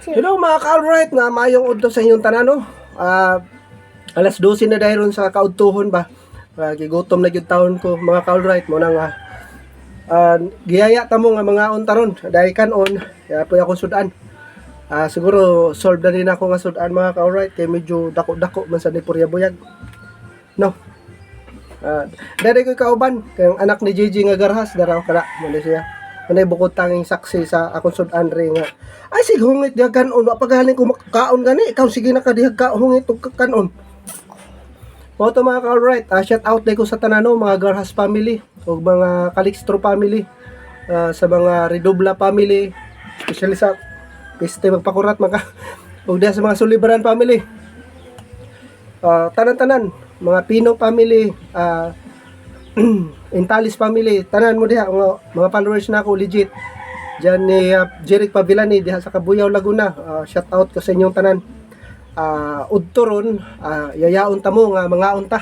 Hello mga ka-alright nga mayong udto sa inyong tanan no. Ah, alas 12 na dahil sa kaudtuhon ba. Uh, gigutom na gyud taon ko mga ka-alright mo nang ah, ah, giyaya ta mo nga mga untaron dahil kanon kaya po ako sudan. Ah, siguro solve na rin ako nga sudan mga ka-alright kay medyo dako-dako man sa ni Buyag. No. Ah, dali ko kauban kay anak ni JJ nga garhas daraw kada siya. Manay bukod tanging saksi sa akong sudan rin nga ay sige hungit diha kanon pagaling ko makaon gani. Ikaw sige na ka diha ka hungit og kanon. Mo to mga ka-alright ah, shout out day ko sa tanano mga Garhas family o mga Calixtro family ah, sa mga Redobla family especially sa piste magpakurat mga o diha sa mga Sulibaran family. Ah, tanan-tanan mga Pino family ah Intalis family tanan mo diha mga, mga followers na ako legit Diyan ni uh, Jeric Pavilani diha sa Kabuyaw Laguna. Ah, shout out ko sa inyong tanan. Ah, udto ron, ah, yayaon ta mo nga mga unta.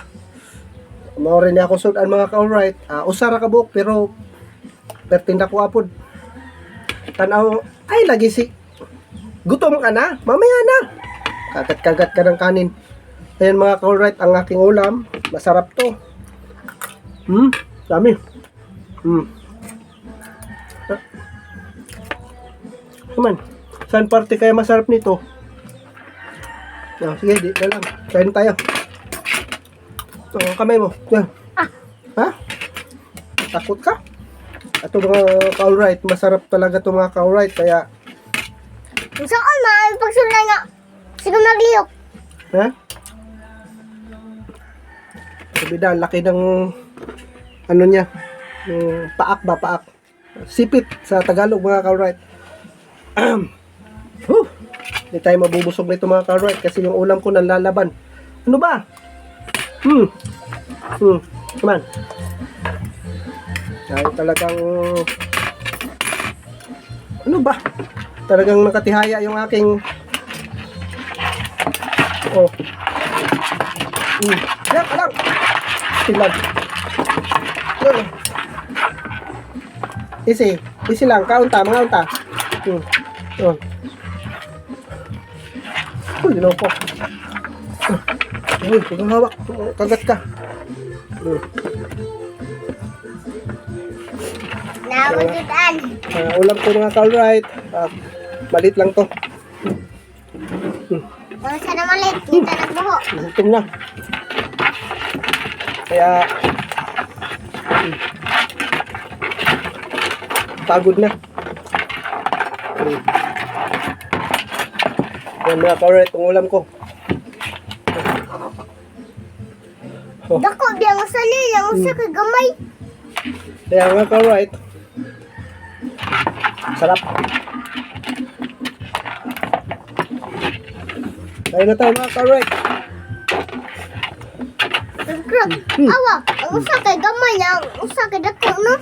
Mao rin ako sudan mga ka-alright. Ah, usara ka buok pero pertinda ko apod. Tanaw ay lagi si Gutom ka na? Mamaya na. Kagat-kagat ka ng kanin. Ayan mga ka-alright, ang aking ulam. Masarap to. Hmm, dami. Hmm. Naman, saan parte kaya masarap nito? Ah, sige, di na lang. Kain tayo. Ito, ang kamay mo. Yan. Ha? Takot ka? Ito mga ka-alright, masarap talaga ito mga ka-alright. Kaya, Gusto ko ma, pagsulay nga. Sige magliyok. ha? Sabida, laki ng ano niya, yung paak ba, paak. Sipit sa Tagalog mga ka-alright. Huh! Hindi tayo mabubusog nito mga ka-alright kasi yung ulam ko nanlalaban. Ano ba? Hmm. Hmm. Come on. Dahil talagang ano ba? Talagang nakatihaya yung aking Oh. Hmm. Yan, alang. Silag. Yan. Easy. Easy lang. Kaunta, mga unta. Hmm. Oh. Uy, po. Uy, huwag kang hawak. Kagat ka. Hmm. Nakusudan. Ah, ulam ko mga ka-alright. Ah, malit lang to. Kung sana malit, kita nagbuho. Gutom na. Kaya, hmm. Pagod na. Hmm. Yan mga ka-alright, ang ulam ko. Oh. Dako biya nga sa lilang, usa ka gamay. Kaya nga ka-alright. Sarap. Kaya na tayo mga ka-alright. Krab, awa, usa kay gamay ang usa kay dako no.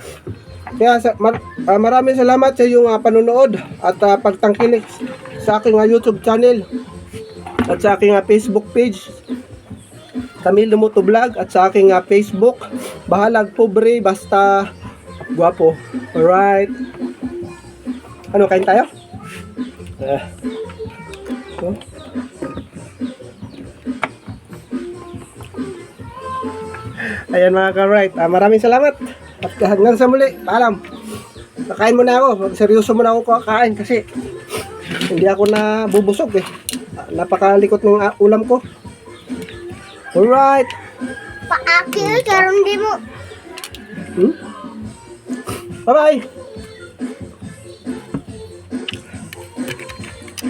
Kaya sa, mar, ah, maraming salamat sa iyong ah, panonood at ah, pagtangkilik sa aking ah, YouTube channel at sa aking ah, Facebook page Camilo Moto Vlog at sa aking ah, Facebook Bahalag Pobre basta guwapo. Alright. Ano, kain tayo? Eh. Oh. Ayan mga ka-right. Ah, maraming salamat. At hanggang sa muli. Paalam. Kakain muna ako. Seryoso muna ako kakain kasi hindi ako na bubusog eh. Napakalikot ng ah, ulam ko. Alright. Paakil karon di mo. Hmm? Bye-bye.